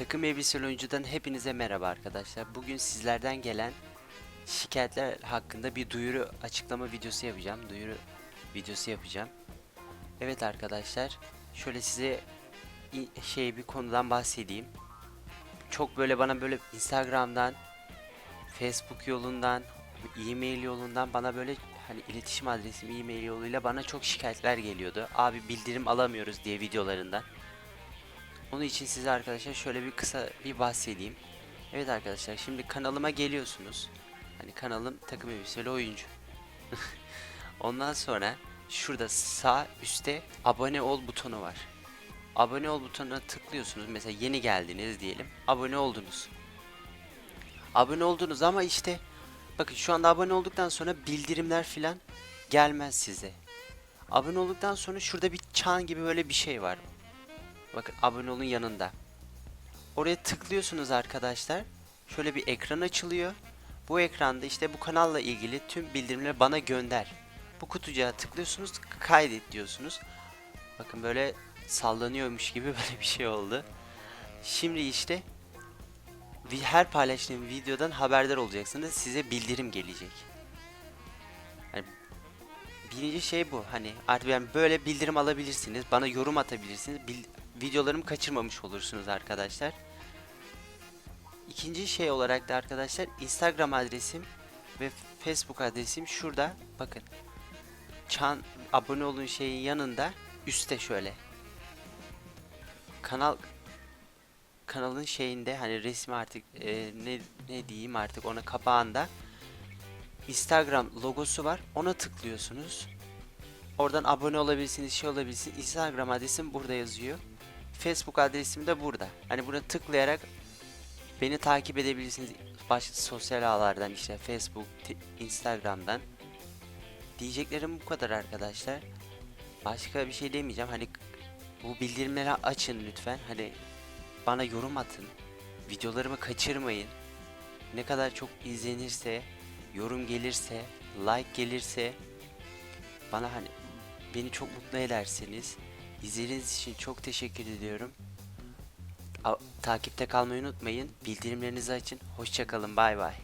Elbiseli Oyuncu'dan hepinize merhaba arkadaşlar. Bugün sizlerden gelen şikayetler hakkında bir duyuru açıklama videosu yapacağım. Duyuru videosu yapacağım. Evet arkadaşlar, şöyle size şey bir konudan bahsedeyim. Çok böyle bana böyle Instagram'dan, Facebook yolundan, e-mail yolundan bana böyle hani iletişim adresim e-mail yoluyla bana çok şikayetler geliyordu. Abi bildirim alamıyoruz diye videolarından. Onun için size arkadaşlar şöyle bir kısa bir bahsedeyim. Evet arkadaşlar şimdi kanalıma geliyorsunuz. Hani kanalım takım elbiseli oyuncu. Ondan sonra şurada sağ üstte abone ol butonu var. Abone ol butonuna tıklıyorsunuz. Mesela yeni geldiniz diyelim. Abone oldunuz. Abone oldunuz ama işte bakın şu anda abone olduktan sonra bildirimler filan gelmez size. Abone olduktan sonra şurada bir çan gibi böyle bir şey var. Bakın abone olun yanında. Oraya tıklıyorsunuz arkadaşlar. Şöyle bir ekran açılıyor. Bu ekranda işte bu kanalla ilgili tüm bildirimleri bana gönder. Bu kutucuğa tıklıyorsunuz, kaydet diyorsunuz. Bakın böyle sallanıyormuş gibi böyle bir şey oldu. Şimdi işte her paylaştığım videodan haberdar olacaksınız. Size bildirim gelecek. Hani birinci şey bu. Hani artık yani böyle bildirim alabilirsiniz. Bana yorum atabilirsiniz. Bil- videolarımı kaçırmamış olursunuz arkadaşlar. İkinci şey olarak da arkadaşlar Instagram adresim ve Facebook adresim şurada. Bakın. Çan abone olun şeyin yanında üstte şöyle. Kanal kanalın şeyinde hani resmi artık e, ne ne diyeyim artık ona kapağında Instagram logosu var. Ona tıklıyorsunuz. Oradan abone olabilirsiniz, şey olabilirsiniz. Instagram adresim burada yazıyor. Facebook adresim de burada. Hani buna tıklayarak beni takip edebilirsiniz. Başka sosyal ağlardan işte Facebook, Instagram'dan. Diyeceklerim bu kadar arkadaşlar. Başka bir şey demeyeceğim. Hani bu bildirimleri açın lütfen. Hani bana yorum atın. Videolarımı kaçırmayın. Ne kadar çok izlenirse, yorum gelirse, like gelirse bana hani beni çok mutlu edersiniz. İzlediğiniz için çok teşekkür ediyorum. A- takipte kalmayı unutmayın. Bildirimlerinizi açın. Hoşçakalın. Bay bay.